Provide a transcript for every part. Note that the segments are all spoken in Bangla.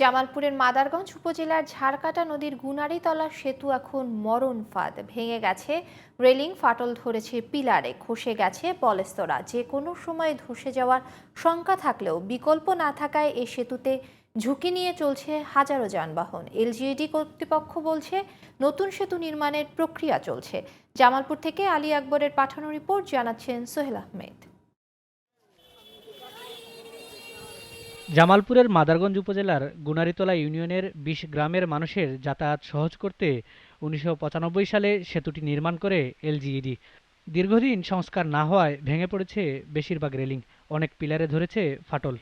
জামালপুরের মাদারগঞ্জ উপজেলার ঝাড়কাটা নদীর গুনারিতলা সেতু এখন মরণ ফাঁদ। ভেঙে গেছে রেলিং, ফাটল ধরেছে পিলারে। খসে গেছে পলেস্তরা। যে কোনো সময় ধসে যাওয়ার শঙ্কা থাকলেও বিকল্প না থাকায় এ সেতুতে ঝুঁকি নিয়ে চলছে হাজারো যানবাহন। এলজিইডি কর্তৃপক্ষ বলছে, নতুন সেতু নির্মাণের প্রক্রিয়া চলছে। জামালপুর থেকে আলী আকবরের পাঠানো রিপোর্ট, জানাচ্ছেন সোহেল আহমেদ। জামালপুরের মাদারগঞ্জ উপজেলার গুনারিতলা ইউনিয়নের বিশ গ্রামের মানুষের যাতায়াত সহজ করতে উনিশশো পঁচানব্বই সালে সেতুটি নির্মাণ করে এলজিইডি। দীর্ঘদিন সংস্কার না হওয়ায় ভেঙে পড়েছে বেশিরভাগ রেলিং, অনেক পিলারে ধরেছে ফাটল।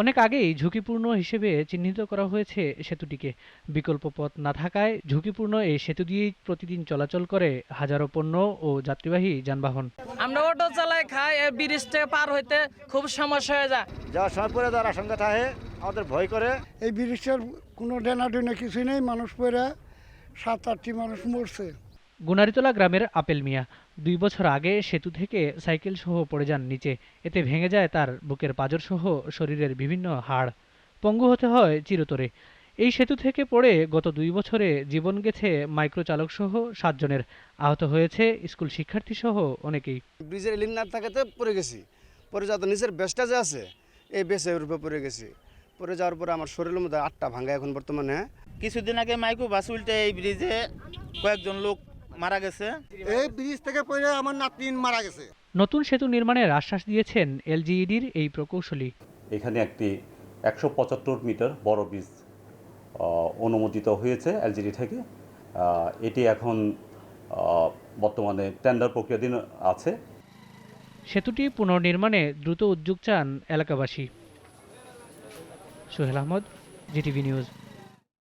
অনেক আগেই ঝুঁকিপূর্ণ হিসেবে চিহ্নিত করা হয়েছে সেতুটিকে। বিকল্প পথ না থাকায় ঝুঁকিপূর্ণ এই সেতু দিয়েই প্রতিদিন চলাচল করে হাজারো পণ্য ও যাত্রীবাহী যানবাহন। আমরা অটো চালাই খাই এই ব্রিজ থেকে পার হইতে খুব সমস্যা হয়ে যায়। যাওয়ার সময় পরে যাওয়ার আশঙ্কা থাকে আমাদের ভয় করে। এই ব্রিজটার কোনো ডেনা কিছুই নেই মানুষ পড়ে সাত আটটি মানুষ মরছে। গুনারিতলা গ্রামের আপেল মিয়া। দুই বছর আগে সেতু থেকে সাইকেল সহ পড়ে যান নিচে। এতে ভেঙে যায় তার বুকের পাঁজর সহ শরীরের বিভিন্ন হাড়। পঙ্গু হতে হয় চিরতরে। এই সেতু থেকে পড়ে গত দুই বছরে জীবন গেছে মাইক্রো চালক সহ সাতজনের। আহত হয়েছে স্কুল শিক্ষার্থী সহ অনেকেই। ব্রিজের লিঙ্ক না থাকাতে পড়ে গেছি। পরে যাতে নিচের বেসটা যে আছে এই বেসের উপরে পড়ে গেছি। পরে যাওয়ার পরে আমার শরীরের মধ্যে আটটা ভাঙা এখন বর্তমানে। কিছুদিন আগে মাইক্রো বাস উল্টে এই ব্রিজে কয়েকজন লোক মারা গেছে। এই ব্রিজ থেকে পড়ে আমার নাতনি মারা গেছে। নতুন সেতু নির্মাণের আশ্বাস দিয়েছেন এলজিইডির এই প্রকৌশলী। এখানে একটি একশো পঁচাত্তর মিটার বড় ব্রিজ অনুমোদিত হয়েছে এলজিডি থেকে। এটি এখন বর্তমানে টেন্ডার প্রক্রিয়াধীন আছে। সেতুটি পুনর্নির্মাণে দ্রুত উদ্যোগ চান এলাকাবাসী। Sohel Ahmad GTV news.